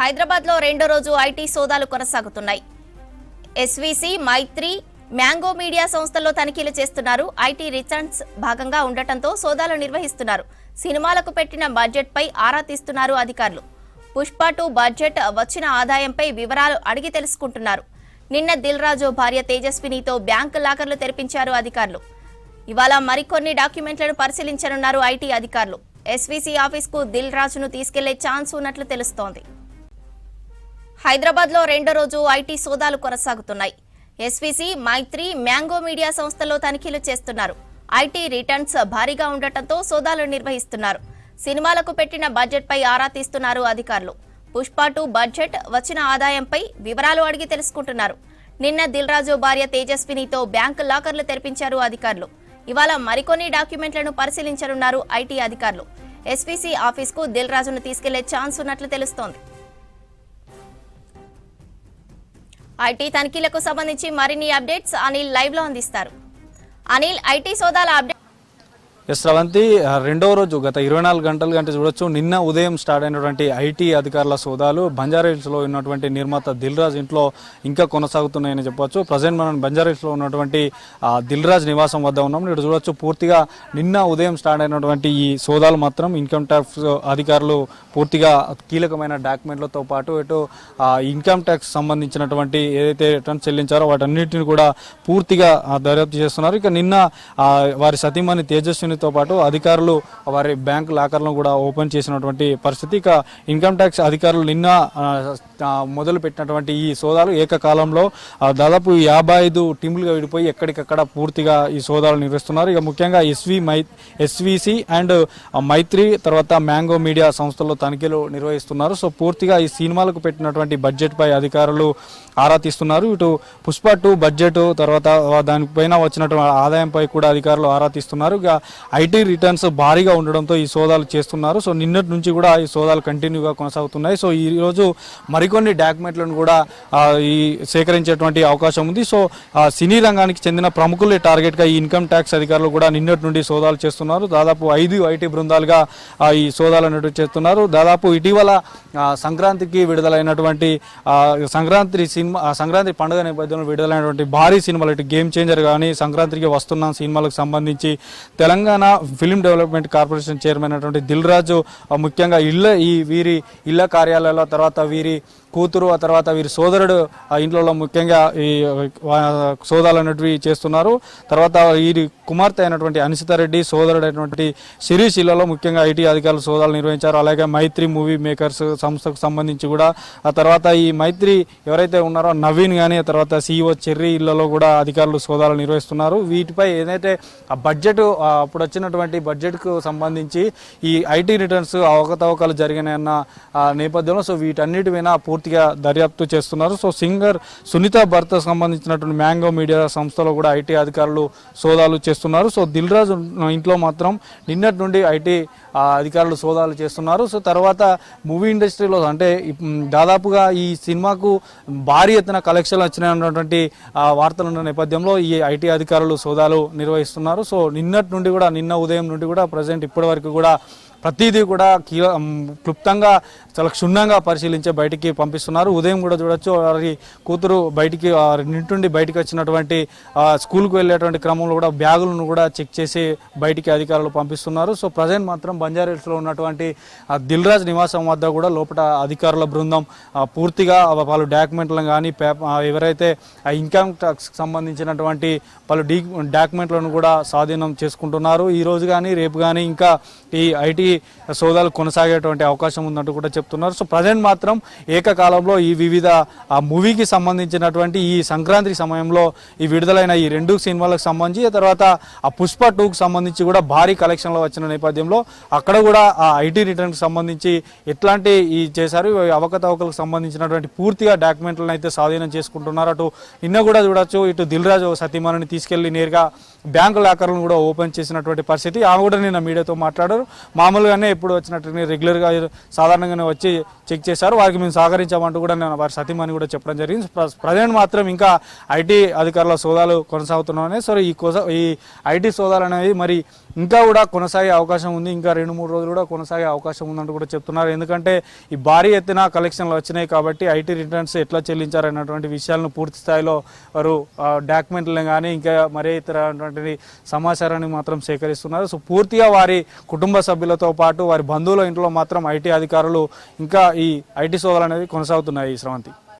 హైదరాబాద్లో రెండో రోజు ఐటీ సోదాలు కొనసాగుతున్నాయి. ఎస్వీసీ మైత్రి మ్యాంగో మీడియా సంస్థల్లో తనిఖీలు చేస్తున్నారు. ఐటీ రిటర్న్స్ భాగంగా ఉండటంతో సోదాలు నిర్వహిస్తున్నారు. సినిమాలకు పెట్టిన బడ్జెట్ పై ఆరా తీస్తున్నారు అధికారులు. పుష్ప టూ బడ్జెట్ వచ్చిన ఆదాయంపై వివరాలు అడిగి తెలుసుకుంటున్నారు. నిన్న దిల్ రాజు భార్య తేజస్వినితో బ్యాంకు లాకర్లు తెరిపించారు అధికారులు. ఇవాళ మరికొన్ని డాక్యుమెంట్లను పరిశీలించనున్నారు ఐటీ అధికారులు. ఎస్వీసీ ఆఫీస్కు దిల్ రాజును తీసుకెళ్ళే ఛాన్స్ ఉన్నట్లు తెలుస్తోంది. హైదరాబాద్లో రెండో రోజు ఐటీ సోదాలు కొనసాగుతున్నాయి. ఎస్వీసీ మైత్రి మ్యాంగో మీడియా సంస్థల్లో తనిఖీలు చేస్తున్నారు. ఐటీ రిటర్న్స్ భారీగా ఉండటంతో సోదాలు నిర్వహిస్తున్నారు. సినిమాలకు పెట్టిన బడ్జెట్పై ఆరా తీస్తున్నారు అధికారులు. పుష్ప టూ బడ్జెట్ వచ్చిన ఆదాయంపై వివరాలు అడిగి తెలుసుకుంటున్నారు. నిన్న దిల్ రాజు భార్య తేజస్వినితో బ్యాంకు లాకర్లు తెరిపించారు అధికారులు. ఇవాళ మరికొన్ని డాక్యుమెంట్లను పరిశీలించనున్నారు ఐటీ అధికారులు. ఎస్వీసీ ఆఫీస్కు దిల్ రాజును తీసుకెళ్ళే ఛాన్స్ ఉన్నట్లు తెలుస్తోంది. ఐటీ తనిఖీలకు సంబంధించి మరిన్ని అప్డేట్స్ అనిల్ లైవ్లో అందిస్తారు. అనిల్ ఐటీ సోదాల అప్డేట్ ఎస్ రెండవ రోజు గత ఇరవై నాలుగు గంటలు గంట చూడొచ్చు. నిన్న ఉదయం స్టార్ట్ అయినటువంటి ఐటీ అధికారుల సోదాలు బంజారాహిల్స్లో ఉన్నటువంటి నిర్మాత దిల్ రాజ్ ఇంట్లో ఇంకా కొనసాగుతున్నాయని చెప్పొచ్చు. ప్రజెంట్ మనం బంజారాహిల్స్లో ఉన్నటువంటి దిల్రాజ్ దిల్ రాజ్ నివాసం వద్ద ఉన్నాం. ఇక్కడ చూడొచ్చు పూర్తిగా నిన్న ఉదయం స్టార్ట్ అయినటువంటి ఈ సోదాలు మాత్రం ఇన్కమ్ ట్యాక్స్ అధికారులు పూర్తిగా కీలకమైన డాక్యుమెంట్లతో పాటు ఇటు ఇన్కమ్ ట్యాక్స్ సంబంధించినటువంటి ఏదైతే రిటర్న్స్ చెల్లించారో వాటన్నిటిని కూడా పూర్తిగా దర్యాప్తు చేస్తున్నారు. ఇక నిన్న వారి సతీమణి తేజస్విని తేజస్వినితో పాటు అధికారులు వారి బ్యాంక్ లాకర్లను కూడా ఓపెన్ చేసినటువంటి పరిస్థితి. ఇక ఇన్కమ్ ట్యాక్స్ అధికారులు నిన్న మొదలు పెట్టినటువంటి ఈ సోదాలు ఏకకాలంలో దాదాపు యాభై ఐదు టీములుగా విడిపోయి ఎక్కడికక్కడ పూర్తిగా ఈ సోదాలు నిర్వహిస్తున్నారు. ఇక ముఖ్యంగా ఎస్వి మై ఎస్విసి అండ్ మైత్రి తర్వాత మ్యాంగో మీడియా సంస్థల్లో తనిఖీలు నిర్వహిస్తున్నారు. సో పూర్తిగా ఈ సినిమాలకు పెట్టినటువంటి బడ్జెట్పై అధికారులు ఆరా తీస్తున్నారు. ఇటు పుష్ప టూ బడ్జెట్ తర్వాత దానిపైన వచ్చినటువంటి ఆదాయంపై కూడా అధికారులు ఆరా తీస్తున్నారు. ఇక ఐటీ రిటర్న్స్ భారీగా ఉండడంతో ఈ సోదాలు చేస్తున్నారు. సో నిన్నటి నుంచి కూడా ఈ సోదాలు కంటిన్యూగా కొనసాగుతున్నాయి. సో ఈరోజు మరికొన్ని డాక్యుమెంట్లను కూడా ఈ సేకరించేటువంటి అవకాశం ఉంది. సో ఆ, సినీ రంగానికి చెందిన ప్రముఖులే టార్గెట్గా ఈ ఇన్కమ్ ట్యాక్స్ అధికారులు కూడా నిన్నటి నుండి సోదాలు చేస్తున్నారు. దాదాపు ఐదు ఐటీ బృందాలుగా ఈ సోదాలు అనేవి చేస్తున్నారు. దాదాపు ఇటీవల సంక్రాంతికి విడుదలైనటువంటి సంక్రాంతి సినిమా సంక్రాంతి పండుగ నేపథ్యంలో విడుదలైనటువంటి భారీ సినిమాలు ఇటు గేమ్ చేంజర్ కానీ సంక్రాంతికి వస్తున్న సినిమాలకు సంబంధించి Telangana film development corporation chairman అయినటువంటి దిల్ రాజు ముఖ్యంగా ఇళ్ళ ఈ వీరి ఇళ్ళ కార్యాలయాల తర్వాత వీరి కూతురు ఆ తర్వాత వీరి సోదరుడు ఆ ఇంట్లో ముఖ్యంగా ఈ సోదాలు అనేటివి చేస్తున్నారు. తర్వాత వీరి కుమార్తె అయినటువంటి అనిసితారెడ్డి సోదరుడు అయినటువంటి శిరీష్ ఇళ్ళలో ముఖ్యంగా ఐటీ అధికారులు సోదాలు నిర్వహించారు. అలాగే మైత్రి మూవీ మేకర్స్ సంస్థకు సంబంధించి కూడా. ఆ తర్వాత ఈ మైత్రి ఎవరైతే ఉన్నారో నవీన్ కానీ ఆ తర్వాత సీఈఓ చెర్రీ ఇళ్ళలో కూడా అధికారులు సోదాలు నిర్వహిస్తున్నారు. వీటిపై ఏదైతే ఆ బడ్జెట్ అప్పుడు వచ్చినటువంటి బడ్జెట్కు సంబంధించి ఈ ఐటీ రిటర్న్స్ అవకతవకలు జరిగినాయన్న నేపథ్యంలో సో వీటన్నిటి మీద పూర్తిగా దర్యాప్తు చేస్తున్నారు. సో సింగర్ సునీత భర్త సంబంధించినటువంటి మ్యాంగో మీడియా సంస్థలో కూడా ఐటీ అధికారులు సోదాలు చేస్తున్నారు. సో దిల్ రాజు ఇంట్లో మాత్రం నిన్నటి నుండి ఐటీ అధికారులు సోదాలు చేస్తున్నారు. సో తర్వాత మూవీ ఇండస్ట్రీలో అంటే దాదాపుగా ఈ సినిమాకు భారీ ఎత్తున కలెక్షన్లు వచ్చినటువంటి వార్తలు ఉన్న నేపథ్యంలో ఈ ఐటీ అధికారులు సోదాలు నిర్వహిస్తున్నారు. సో నిన్నటి నుండి కూడా నిన్న ఉదయం నుండి కూడా ప్రజెంట్ ఇప్పటి వరకు కూడా ప్రతిదీ కూడా కీల క్లుప్తంగా చాలా క్షుణ్ణంగా పరిశీలించి బయటికి పంపిస్తున్నారు. ఉదయం కూడా చూడొచ్చు వారి కూతురు బయటికి నింటుండి బయటికి వచ్చినటువంటి స్కూల్కు స్కూల్కి వెళ్ళేటువంటి క్రమంలో కూడా బ్యాగులను కూడా చెక్ చేసి బయటికి అధికారులు పంపిస్తున్నారు. సో ప్రజెంట్ మాత్రం బంజారాహిల్స్లో ఉన్నటువంటి దిల్రాజ్ దిల్ రాజ్ నివాసం వద్ద కూడా లోపల అధికారుల బృందం పూర్తిగా వాళ్ళు డాక్యుమెంట్లను కానీ ఎవరైతే ఆ ఇన్కమ్ ట్యాక్స్ సంబంధించినటువంటి పలు డీ డాక్యుమెంట్లను కూడా స్వాధీనం చేసుకుంటున్నారు. ఈ రోజు కానీ రేపు కానీ ఇంకా ఈ ఐటీ సోదాలు కొనసాగేటువంటి అవకాశం ఉందంటూ కూడా చెప్తున్నారు. సో ప్రజెంట్ మాత్రం ఏకకాలంలో ఈ వివిధ ఆ మూవీకి సంబంధించినటువంటి ఈ సంక్రాంతి సమయంలో ఈ విడుదలైన ఈ రెండు సినిమాలకు సంబంధించి తర్వాత ఆ పుష్ప టూకు సంబంధించి కూడా భారీ కలెక్షన్లు వచ్చిన నేపథ్యంలో అక్కడ కూడా ఆ ఐటీ రిటర్న్కి సంబంధించి ఎట్లాంటి ఈ చేశారు. అవకతవకలకు సంబంధించినటువంటి పూర్తిగా డాక్యుమెంట్లను అయితే స్వాధీనం చేసుకుంటున్నారు. అటు నిన్న కూడా చూడొచ్చు ఇటు దిల్ రాజు సతీమణిని తీసుకెళ్ళి నేరుగా బ్యాంకు లాకర్లను కూడా ఓపెన్ చేసినటువంటి పరిస్థితి. ఆమె కూడా నిన్న మీడియాతో మాట్లాడారు. మామూలుగానే ఎప్పుడు వచ్చినట్టు రెగ్యులర్గా సాధారణంగానే వచ్చి చెక్ చేశారు. వారికి మేము సహకరించామంటూ కూడా నేను వారి సతీమణి కూడా చెప్పడం జరిగింది. ప్రజెంట్ మాత్రం ఇంకా ఐటీ అధికారుల సోదాలు కొనసాగుతున్నాయి సో ఈ కోసం ఈ ఐటీ సోదాలు అనేవి మరి ఇంకా కూడా కొనసాగే అవకాశం ఉంది. ఇంకా రెండు మూడు రోజులు కూడా కొనసాగే అవకాశం ఉందంటూ కూడా చెప్తున్నారు. ఎందుకంటే ఈ భారీ ఎత్తున కలెక్షన్లు వచ్చినాయి కాబట్టి ఐటీ రిటర్న్స్ ఎట్లా చెల్లించారన్నటువంటి విషయాలను పూర్తి స్థాయిలో వారు డాక్యుమెంట్లను కానీ ఇంకా మరే ఇతరటువంటి సమాచారాన్ని మాత్రం సేకరిస్తున్నారు. సో పూర్తిగా వారి కుటుంబ సభ్యులతో పాటు వారి బంధువుల ఇంట్లో మాత్రం ఐటీ అధికారులు ఇంకా ఈ ఐటీ సోదాలు అనేది కొనసాగుతున్నాయి శ్రవంతి.